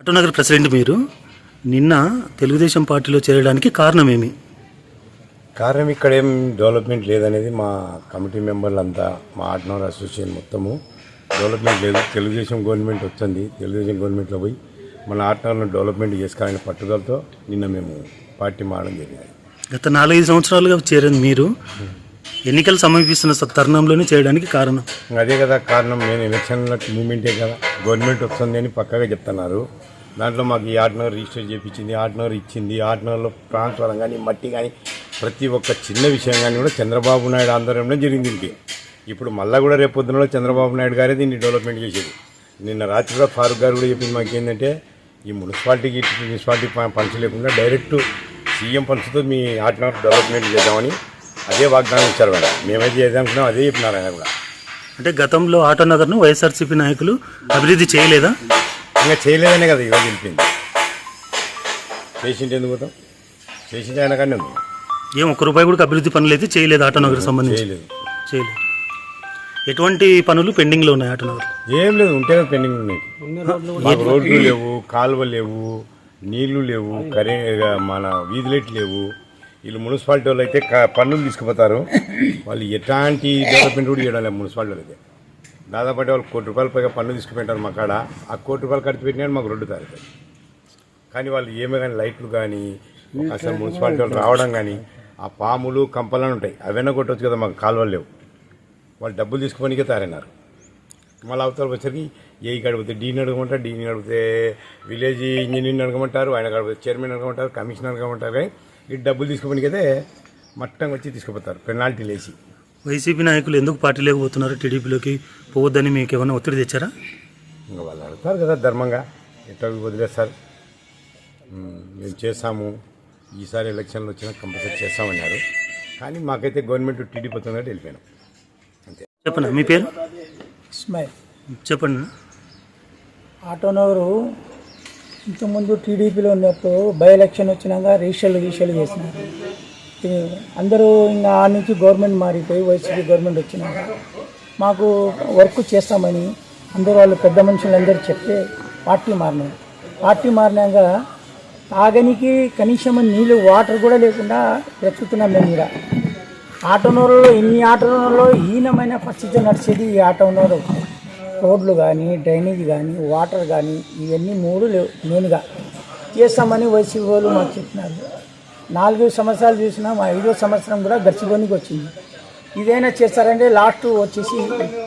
Autonagar president మీరు నిన్న తెలుగుదేశం పార్టీలో చేరడానికి కారణమేమి? కారణం ఇక్కడ ఏం డెవలప్మెంట్ లేదనేది మా కమిటీ మెంబర్లు అంతా మా ఆర్ట్నర్ అసోసియేషన్ మొత్తము డెవలప్మెంట్ లేదు. తెలుగుదేశం గవర్నమెంట్ వచ్చింది తెలుగుదేశం గవర్నమెంట్లో పోయి మన ఆర్ట్నర్ను డెవలప్మెంట్ చేసుకోవాలనే పట్టుదలతో నిన్న మేము పార్టీ మారడం జరిగింది. గత నాలుగైదు సంవత్సరాలుగా చేరింది మీరు ఎన్నికలు సమీపిస్తున్న తరుణంలోనే చేయడానికి కారణం. అదే కదా కారణం నేను ఎలక్షన్ల మూమెంటే కదా. గవర్నమెంట్ వస్తుంది అని పక్కగా చెప్తున్నారు. దాంట్లో మాకు ఈ ఆర్ట్నర్ రిజిస్టర్ చేయించింది ఆర్ట్నర్ ఇచ్చింది ఆర్ట్నర్లో ట్రాన్స్ఫర్ కానీ మట్టి కానీ ప్రతి ఒక్క చిన్న విషయం కానీ కూడా చంద్రబాబు నాయుడు ఆధ్వర్యంలో జరిగింది దీనికి ఇప్పుడు మళ్ళీ కూడా రేపు పొద్దునలో చంద్రబాబు నాయుడు గారే దీన్ని డెవలప్మెంట్ చేసేది. నిన్న రాత్రి కూడా ఫారూక్ గారు కూడా చెప్పింది మాకు ఏంటంటే ఈ మున్సిపాలిటీకి మున్సిపాలిటీ పంచ లేకుండా డైరెక్ట్ సీఎం పంచుతో మీ ఆర్ట్నర్ డెవలప్మెంట్ చేద్దామని అదే వాగ్దానం ఇచ్చారు మేడం. మేమైతే చేద్దాం అదే చెప్పినారు ఆయన కూడా. అంటే గతంలో ఆటోనగర్ను వైఎస్ఆర్సీపీ నాయకులు అభివృద్ధి చేయలేదా? ఇంకా చేయలేదనే కదా ఈరోజు తెలిపింది చేసింటే ఎందుకు పోతాం? చేసింటే ఆయన కానీ ఉంది ఏం ఒక్క రూపాయి కూడా అభివృద్ధి పనులు అయితే చేయలేదు ఆటోనగర్ సంబంధించి? చేయలేదు. చేయలేదు. ఎటువంటి పనులు పెండింగ్లో ఉన్నాయి ఆటోనగర్ ఏం లేదు ఉంటే కదా పెండింగ్ ఉన్నాయి. మాకు రోడ్లు లేవు కాలువలు లేవు నీళ్ళు లేవు కరే మన వీధి లైట్లు లేవు. వీళ్ళు మున్సిపాలిటీ వాళ్ళు అయితే పన్నులు తీసుకుపోతారు. వాళ్ళు ఎట్లాంటి డెవలప్మెంట్ కూడా చేయడం లేదు మున్సిపాలిటీ అయితే దాదాపు వాళ్ళు కోటి రూపాయల పైగా పన్ను తీసుకుపోయింటారు మా కాడ. ఆ కోటి రూపాయలు ఖర్చు పెట్టినా మాకు రెండు తారుతాయి కానీ వాళ్ళు ఏమే కానీ లైట్లు కానీ అసలు మున్సిపాలిటీ వాళ్ళు రావడం కానీ ఆ పాములు కంపలని ఉంటాయి. అవన్నీ కొట్టవచ్చు కదా మాకు కాలువలు లేవు. వాళ్ళు డబ్బులు తీసుకుపోనికే తారన్నారు మళ్ళీ అవతల వచ్చరికి ఏ అడిగితే డీని అడగమంటారు డీని అడిగితే విలేజ్ ఇంజనీర్ని అడగమంటారు ఆయన అడిగితే చైర్మన్ అడగమంటారు కమిషనర్ అడగమంటారు కానీ ఈ డబ్బులు తీసుకుపోనికైతే మట్టం వచ్చి తీసుకుపోతారు. పెనాల్టీ లేచి. వైసీపీ నాయకులు ఎందుకు పార్టీ లేకపోతున్నారు? టీడీపీలోకి పోవద్దని మీకు ఏమైనా ఒత్తిడి తెచ్చారా? ఇంకా వాళ్ళు అడుగుతారు కదా ధర్మంగా. ఎట్లా వదిలేస్తారు? మేము చేస్తాము. ఈసారి ఎలక్షన్లు వచ్చినా కంపల్సరీ చేస్తామన్నారు. కానీ మాకైతే గవర్నమెంట్ టీడీపీ వస్తుందంటే వెళ్ళిపోయినాం. అంతే. చెప్పండి మీ పేరు? ఇస్మాయిల్. చెప్పండి. ఆటోనగరు ఇంతకుముందు టీడీపీలో ఉన్నప్పుడు బై ఎలక్షన్ వచ్చినాక రీషలు గీషలు చేసినారు. అందరూ ఇంకా ఆ నుంచి గవర్నమెంట్ మారిపోయి వైసీపీ గవర్నమెంట్ వచ్చినాక మాకు వర్క్ చేస్తామని అందరూ వాళ్ళు పెద్ద మనుషులు అందరూ చెప్తే పార్టీ మారినారు పార్టీ మారినాక తాగనికి కనీసం నీళ్ళు వాటర్ కూడా లేకుండా బ్రతుకుతున్నాం మేము ఇక్కడ ఆటోనూరులో ఇన్ని ఆటోనూరులో హీనమైన పరిస్థితి నడిచేది ఈ ఆటోనూరు రోడ్లు కానీ డ్రైనేజ్ కానీ వాటర్ కానీ ఇవన్నీ మూడు లేవు మెయిన్గా. చేస్తామని వైసీపీ వాళ్ళు మాకు చెప్పినారు. నాలుగు సంవత్సరాలు చూసినా మా ఐదో సంవత్సరం కూడా గడిచిపోనికి వచ్చింది. ఇదైనా చేస్తారంటే లాస్ట్ వచ్చేసి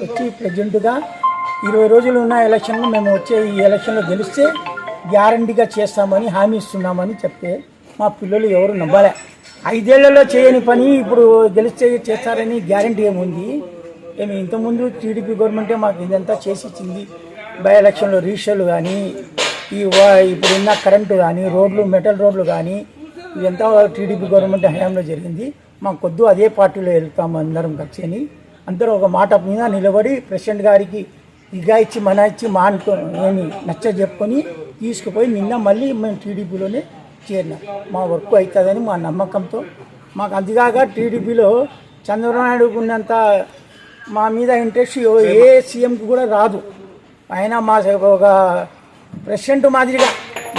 వచ్చి ప్రజెంట్గా ఇరవై రోజులు ఉన్న ఎలక్షన్లో మేము వచ్చే ఈ ఎలక్షన్లో గెలిస్తే గ్యారంటీగా చేస్తామని హామీ ఇస్తున్నామని చెప్తే మా పిల్లలు ఎవరు నమ్మలే. ఐదేళ్ళలో చేయని పని ఇప్పుడు గెలిస్తే చేస్తారని గ్యారంటీ ఏముంది? మేము ఇంతకుముందు టీడీపీ గవర్నమెంటే మాకు ఇదంతా చేసి ఇచ్చింది. బై ఎలక్షన్లో రీషలు కానీ ఈ ఇప్పుడు ఇప్పుడున్న కరెంటు కానీ రోడ్లు మెటల్ రోడ్లు కానీ ఇదంతా టీడీపీ గవర్నమెంట్ హయాంలో జరిగింది. మాకు కొద్దు అదే పార్టీలో వెళ్తాము అందరం కలిసి అని అందరూ ఒక మాట మీద నిలబడి ప్రెసిడెంట్ గారికి ఇగా ఇచ్చి మన ఇచ్చి మా అనుకో ఏమి నచ్చ చెప్పుకొని తీసుకుపోయి నిన్న మళ్ళీ మేము టీడీపీలోనే చేరినాం. మా వర్క్ అవుతుందని మా నమ్మకంతో. మాకు అంతేగాక టీడీపీలో చంద్రబాబు నాయుడుకున్నంత మా మీద ఇంట్రెస్ట్ ఏ సీఎంకి కూడా రాదు. ఆయన మా ఒక ప్రెసిడెంట్ మాదిరిగా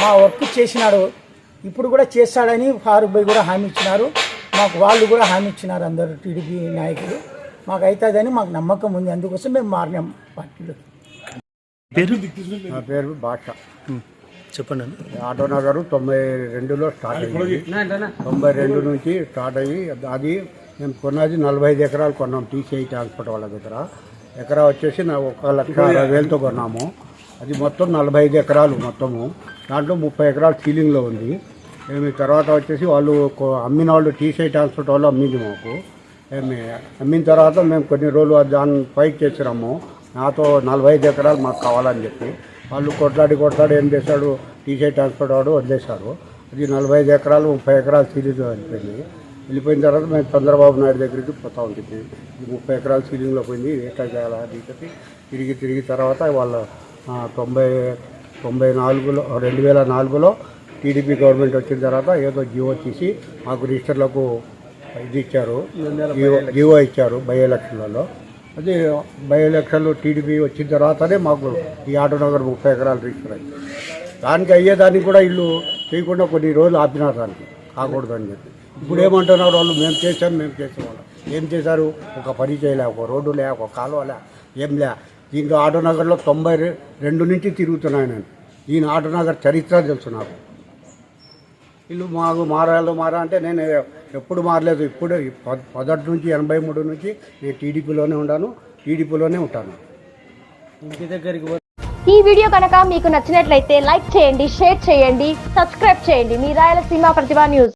మా వర్క్ చేసినాడు. ఇప్పుడు కూడా చేస్తాడని ఫారూక్ భాయ్ కూడా హామీ ఇచ్చినారు. మాకు వాళ్ళు కూడా హామీ ఇచ్చినారు అందరు టీడీపీ నాయకులు. మాకు అవుతుందని మాకు నమ్మకం ఉంది. అందుకోసం మేము మారినాం పార్టీలో. పేరు? నా పేరు భాష. చెప్పండి ఆటో నగరు తొంభై రెండులో స్టార్ట్ అయ్యింది తొంభై రెండు నుంచి స్టార్ట్ అయ్యి అది మేము కొన్నది నలభై ఐదు ఎకరాలు కొన్నాం టీసీఐ ట్రాన్స్పోర్ట్ వాళ్ళ దగ్గర. ఎకరా వచ్చేసి నా ఒక లక్ష అరవై వేలతో కొన్నాము. అది మొత్తం నలభై ఐదు ఎకరాలు మొత్తము. దాంట్లో ముప్పై ఎకరాలు సీలింగ్లో ఉంది. మేము తర్వాత వచ్చేసి వాళ్ళు అమ్మిన వాళ్ళు టీసీఐ ట్రాన్స్పోర్ట్ వాళ్ళు అమ్మింది మాకు. ఏమి అమ్మిన తర్వాత మేము కొన్ని రోజులు దాన్ని ఫైట్ చేసినాము. నాతో నలభై ఐదు ఎకరాలు మాకు కావాలని చెప్పి. వాళ్ళు కొట్లాడి కొట్లాడి ఏం చేశాడు? టీసీ ట్రాన్స్పోర్ట్ వాడు వదిలేశారు. అది నలభై ఐదు ఎకరాలు ముప్పై ఎకరాలు సీలింగ్ వెళ్ళిపోయింది వెళ్ళిపోయిన తర్వాత మేము చంద్రబాబు నాయుడు దగ్గరికి పోతా ఉంటుంది ఇది ముప్పై ఎకరాలు సీలింగ్లో పోయింది ఎట్లా చేయాలా అది చెప్పి తిరిగి తిరిగి తర్వాత వాళ్ళ తొంభై తొంభై నాలుగులో రెండు వేల నాలుగులో టీడీపీ గవర్నమెంట్ వచ్చిన తర్వాత ఏదో జీవో తీసి మాకు రిజిస్టర్లకు ఇది ఇచ్చారు జీవో జీవో ఇచ్చారు బై ఎలక్షన్లలో. అది బై ఎలక్షన్లు టీడీపీ వచ్చిన తర్వాతనే మాకు ఈ ఆటోనగర్ ముప్పై ఎకరాలు రిజిస్టర్ అయింది. దానికి అయ్యేదానికి కూడా ఇల్లు చేయకుండా కొన్ని రోజులు ఆపినారు దానికి కాకూడదని చెప్పి. ఇప్పుడు ఏమంటున్నారు వాళ్ళు? మేము చేసాం మేము చేసేవాళ్ళం ఏం చేశారు? ఒక పని చేయలే ఒక రోడ్డు లే ఒక కాలువ లే ఏం లే. దీంట్లో ఆటోనగర్లో తొంభై రెండు నుంచి తిరుగుతున్నాను నేను. ఈయన ఆటోనగర్ చరిత్ర తెలుసు నాకు. ఇల్లు మాకు మారాలో మారా అంటే నేను ఎప్పుడు మారలేదు. ఇప్పుడు మొదటి నుంచి ఎనభై మూడు నుంచి నేను టీడీపీలోనే ఉన్నాను టీడీపీలోనే ఉంటాను. ఈ వీడియో కనుక మీకు నచ్చినట్లయితే లైక్ చేయండి షేర్ చేయండి సబ్స్క్రైబ్ చేయండి. మీ రాయలసీమ ప్రతిభా న్యూస్.